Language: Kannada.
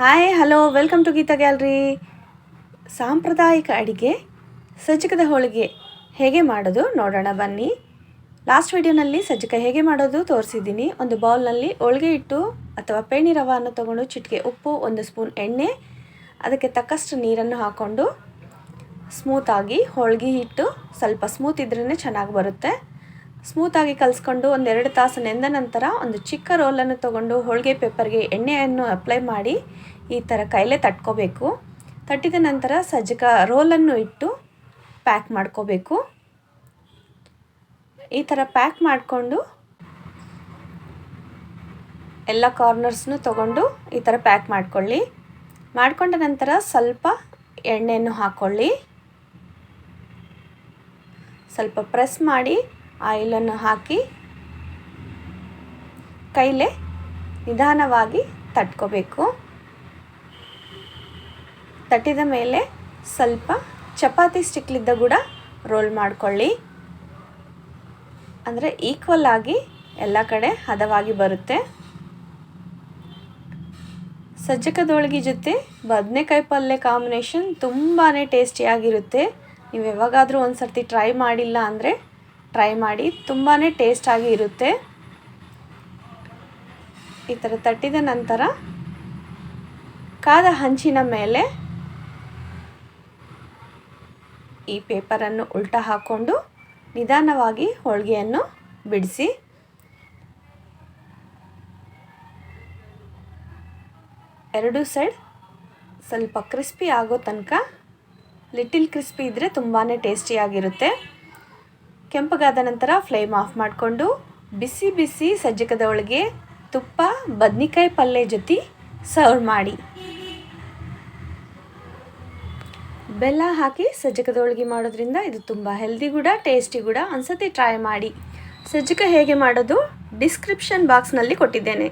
Hi hello welcome to Geetha gallery ಸಾಂಪ್ರದಾಯಿಕ ಅಡಿಗೆ, ಸಜ್ಜಕದ ಹೋಳಿಗೆ ಹೇಗೆ ಮಾಡೋದು ನೋಡೋಣ ಬನ್ನಿ. ಲಾಸ್ಟ್ ವಿಡಿಯೋನಲ್ಲಿ ಸಜ್ಜಕ ಹೇಗೆ ಮಾಡೋದು ತೋರಿಸಿದ್ದೀನಿ. ಒಂದು ಬೌಲ್ನಲ್ಲಿ ಹೋಳಿಗೆ ಹಿಟ್ಟು ಅಥವಾ ಪೇಣಿ ರವನ್ನು ತೊಗೊಂಡು ಚಿಟಿಕೆ ಉಪ್ಪು, ಒಂದು ಸ್ಪೂನ್ ಎಣ್ಣೆ, ಅದಕ್ಕೆ ತಕ್ಕಷ್ಟು ನೀರನ್ನು ಹಾಕ್ಕೊಂಡು ಸ್ಮೂತಾಗಿ ಹೋಳಿಗೆ ಹಿಟ್ಟು ಸ್ವಲ್ಪ ಸ್ಮೂತ್ ಇದ್ರೇ ಚೆನ್ನಾಗಿ ಬರುತ್ತೆ. ಸ್ಮೂತಾಗಿ ಕಲಿಸ್ಕೊಂಡು ಒಂದೆರಡು ತಾಸು ನೆಂದ ನಂತರ ಒಂದು ಚಿಕ್ಕ ರೋಲನ್ನು ತಗೊಂಡು ಹೋಳಿಗೆ ಪೇಪರ್ಗೆ ಎಣ್ಣೆಯನ್ನು ಅಪ್ಲೈ ಮಾಡಿ ಈ ಥರ ಕೈಲೇ ತಟ್ಕೋಬೇಕು. ತಟ್ಟಿದ ನಂತರ ಸಜ್ಜಕ ರೋಲನ್ನು ಇಟ್ಟು ಪ್ಯಾಕ್ ಮಾಡ್ಕೋಬೇಕು. ಈ ಥರ ಪ್ಯಾಕ್ ಮಾಡಿಕೊಂಡು ಎಲ್ಲ ಕಾರ್ನರ್ಸ್ನು ತಗೊಂಡು ಈ ಥರ ಪ್ಯಾಕ್ ಮಾಡ್ಕೊಳ್ಳಿ. ಮಾಡಿಕೊಂಡ ನಂತರ ಸ್ವಲ್ಪ ಎಣ್ಣೆಯನ್ನು ಹಾಕ್ಕೊಳ್ಳಿ ಸ್ವಲ್ಪ ಪ್ರೆಸ್ ಮಾಡಿ ಆಯಿಲನ್ನು ಹಾಕಿ ಕೈಲೇ ನಿಧಾನವಾಗಿ ತಟ್ಕೋಬೇಕು. ತಟ್ಟಿದ ಮೇಲೆ ಸ್ವಲ್ಪ ಚಪಾತಿ ಸ್ಟಿಕ್ಲಿದ್ದ ಕೂಡ ರೋಲ್ ಮಾಡಿಕೊಳ್ಳಿ. ಅಂದರೆ ಈಕ್ವಲ್ ಆಗಿ ಎಲ್ಲ ಕಡೆ ಹದವಾಗಿ ಬರುತ್ತೆ. ಸಜ್ಜಕದೊಳಗಿ ಜೊತೆ ಬದನೆಕಾಯಿ ಪಲ್ಯ ಕಾಂಬಿನೇಷನ್ ತುಂಬಾ ಟೇಸ್ಟಿಯಾಗಿರುತ್ತೆ. ನೀವು ಯಾವಾಗಾದರೂ ಒಂದು ಸರ್ತಿ ಟ್ರೈ ಮಾಡಿಲ್ಲ ಅಂದರೆ ಟ್ರೈ ಮಾಡಿ ತುಂಬಾ ಟೇಸ್ಟಾಗಿ ಇರುತ್ತೆ. ಈ ಥರ ತಟ್ಟಿದ ನಂತರ ಕಾದ ಹಂಚಿನ ಮೇಲೆ ಈ ಪೇಪರನ್ನು ಉಲ್ಟಾ ಹಾಕ್ಕೊಂಡು ನಿಧಾನವಾಗಿ ಹೋಳಿಗೆಯನ್ನು ಬಿಡಿಸಿ. ಎರಡು ಸೈಡ್ ಸ್ವಲ್ಪ ಕ್ರಿಸ್ಪಿ ಆಗೋ ತನಕ ಲಿಟಿಲ್ ಕ್ರಿಸ್ಪಿ ಇದ್ದರೆ ತುಂಬಾ ಟೇಸ್ಟಿಯಾಗಿರುತ್ತೆ ಕೆಂಪಗಾದ ನಂತರ ಫ್ಲೇಮ್ ಆಫ್ ಮಾಡಿಕೊಂಡು ಬಿಸಿ ಬಿಸಿ ಸಜ್ಜಕದ ಒಳಗೆ ತುಪ್ಪ, ಬದ್ನಿಕಾಯಿ ಪಲ್ಯ ಜೊತೆ ಸರ್ವ್ ಮಾಡಿ. ಬೆಲ್ಲ ಹಾಕಿ ಸಜ್ಜಕದ ಹೋಳಿಗೆ ಮಾಡೋದ್ರಿಂದ ಇದು ತುಂಬ ಹೆಲ್ದಿ ಕೂಡ ಟೇಸ್ಟಿ ಕೂಡ ಒಂದ್ಸತಿ ಟ್ರೈ ಮಾಡಿ. ಸಜ್ಜಕ ಹೇಗೆ ಮಾಡೋದು? ಡಿಸ್ಕ್ರಿಪ್ಷನ್ ಬಾಕ್ಸ್ನಲ್ಲಿ ಕೊಟ್ಟಿದ್ದೇನೆ.